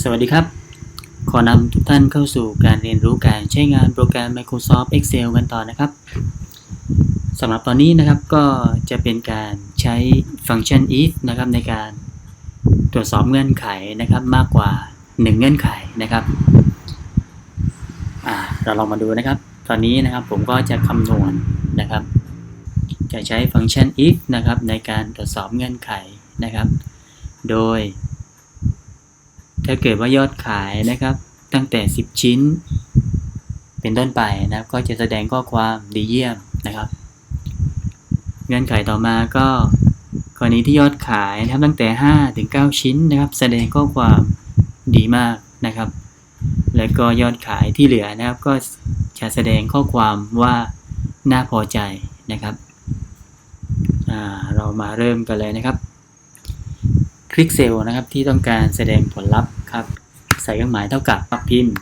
สวัสดีครับ ขอนำทุกท่านเข้าสู่การเรียนรู้การใช้งานโปรแกรม Microsoft Excel กันต่อนะครับสำหรับตอนนี้นะครับก็จะเป็นการใช้ฟังก์ชัน if นะครับในการตรวจสอบเงื่อนไขนะครับมากกว่า 1 เงื่อนไขนะครับเราลองมาดูนะครับ ตอนนี้นะครับผมก็จะคำนวณนะครับ จะใช้ฟังก์ชัน if นะครับในการตรวจสอบเงื่อนไขนะครับ โดย ถ้าเกิดว่ายอดขายนะครับ ตั้งแต่ 10 ชิ้น เป็นต้นไปนะครับ ก็จะแสดงข้อความดีเยี่ยมนะครับ เงื่อนไขต่อมาก็กรณีที่ยอดขายนะครับตั้งแต่ 5 ถึง 9 ชิ้นนะครับ แสดงข้อความดีมากนะครับ แล้วก็ยอดขายที่เหลือนะครับ ก็จะแสดงข้อความว่าน่าพอใจนะครับเรามาเริ่มกันเลยนะครับ คลิกเซลล์นะครับ ที่ต้องการแสดงผลลัพธ์ครับ ใส่เครื่องหมายเท่ากับพิมพ์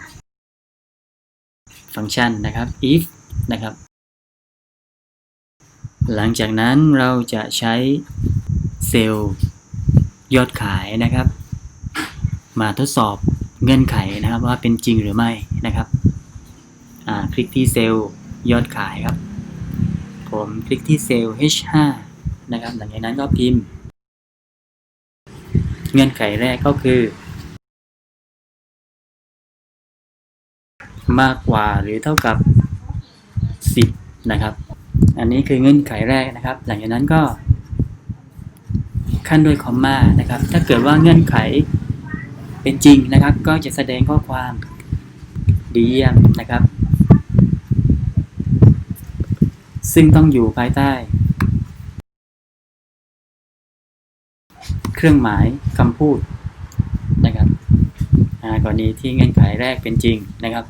ฟังก์ชันนะครับ if นะครับ หลังจากนั้นเราจะใช้เซลล์ยอดขายนะครับ มาทดสอบเงื่อนไขนะครับว่าเป็นจริงหรือไม่นะครับอ่าคลิกที่เซลล์ยอดขายครับ ผมคลิกที่เซลล์ H5 นะครับ หลังจากนั้นก็พิมพ์ เงื่อนไขแรกก็คือ มากกว่าหรือเท่ากับ 10 นะครับ อันนี้คือเงื่อนไขแรกนะครับ หลังจากนั้นก็ขั้นด้วยคอมมานะครับ ถ้าเกิดว่าเงื่อนไขเป็นจริงนะครับ ก็จะแสดงข้อความดีเยี่ยมนะครับ ซึ่งต้องอยู่ภายใต้ เครื่องหมายคำพูดนะครับกรณีที่เงื่อนไขแรกเป็นจริงนะครับ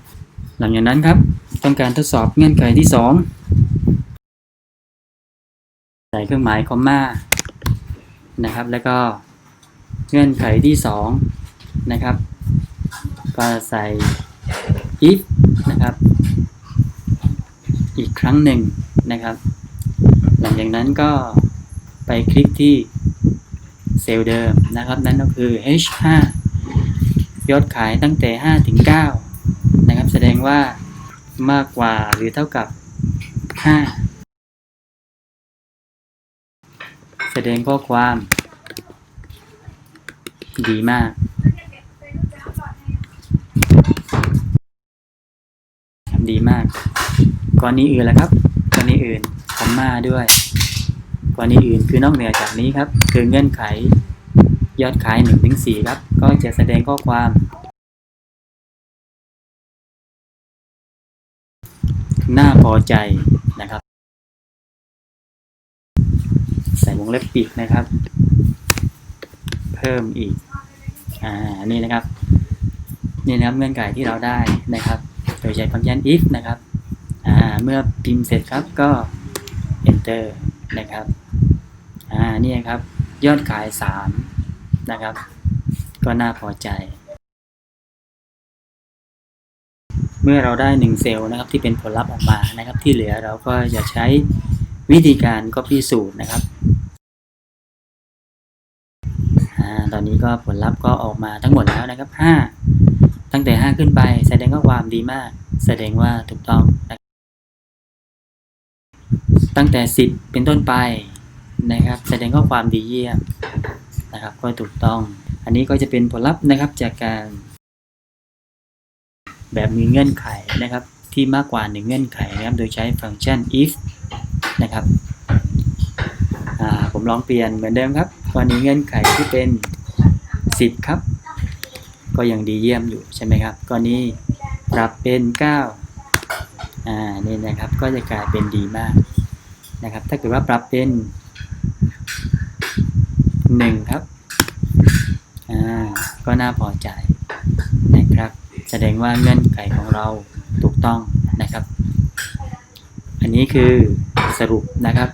หลังจากนั้นครับต้องการทดสอบเงื่อนไขที่ 2 ใส่เครื่องหมายคอมมานะครับ แล้วก็เงื่อนไขที่ 2 นะครับ ก็ใส่ if นะครับ อีกครั้งหนึ่งนะครับ หลังจากนั้นก็ไปคลิกที่ ซลล์เดิมนะครับ นั่นก็คือ H5 ยอดขายตั้งแต่ 5 ถึง 9 นะครับ แสดงว่ามากกว่าหรือเท่ากับ 5 แสดงข้อความ ดีมาก ดีมากกรณีอื่นแล้วครับกรณีอื่นคอมมาด้วย รณีอื่นคือนอกเหนือจากนี้ครับ คือเงื่อนไขยอดขาย1ถึง4ครับ ก็จะแสดงข้อความ น่าพอใจนะครับ ใส่วงเล็บปิดนะครับ เพิ่มอีก อ่า นี่นะครับ นี่นะครับเงื่อนไขที่เราได้นะครับ โดยใช้ฟังก์ชัน if นะครับ อ่า เมื่อพิมพ์เสร็จครับก็ enter นะครับ อ่านี่ครับ ยอดขาย3นะครับ ก็น่าพอใจ เมื่อเราได้1เซลล์นะครับ ที่เป็นผลลัพธ์ออกมานะครับ ที่เหลือเราก็จะใช้วิธีการ copy สูตรนะครับอ่าตอนนี้ก็ผลลัพธ์ก็ออกมาทั้งหมดแล้วนะครับ 5 ตั้งแต่ 5 ขึ้นไป แสดงว่าความดีมาก แสดงว่าถูกต้อง ตั้งแต่ 10 เป็นต้นไป นะครับ แสดงข้อความดีเยี่ยมนะครับ ก็ถูกต้อง อันนี้ก็จะเป็นผลลัพธ์นะครับจากการ แบบมีเงื่อนไขนะครับ ที่มากกว่า 1 เงื่อนไขนะครับ โดยใช้ฟังก์ชัน if นะครับผมลองเปลี่ยนเหมือนเดิมครับกรณีเงื่อนไขที่เป็น 10 ครับ ก็ยังดีเยี่ยมอยู่ใช่ไหมครับกรณีปรับเป็น 9 อ่า นี่นะครับ ก็จะกลายเป็นดีมากนะครับ ถ้าเกิดว่าปรับเป็น 1ครับ อ่า ก็น่าพอใจนะครับ แสดงว่าเงื่อนไขของเราถูกต้องนะครับ อันนี้คือสรุปนะครับ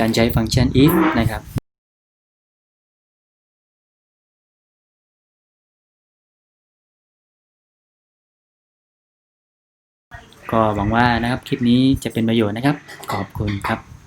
การใช้ฟังก์ชัน if นะครับก็หวังว่านะครับคลิปนี้จะเป็นประโยชน์นะครับ ขอบคุณครับ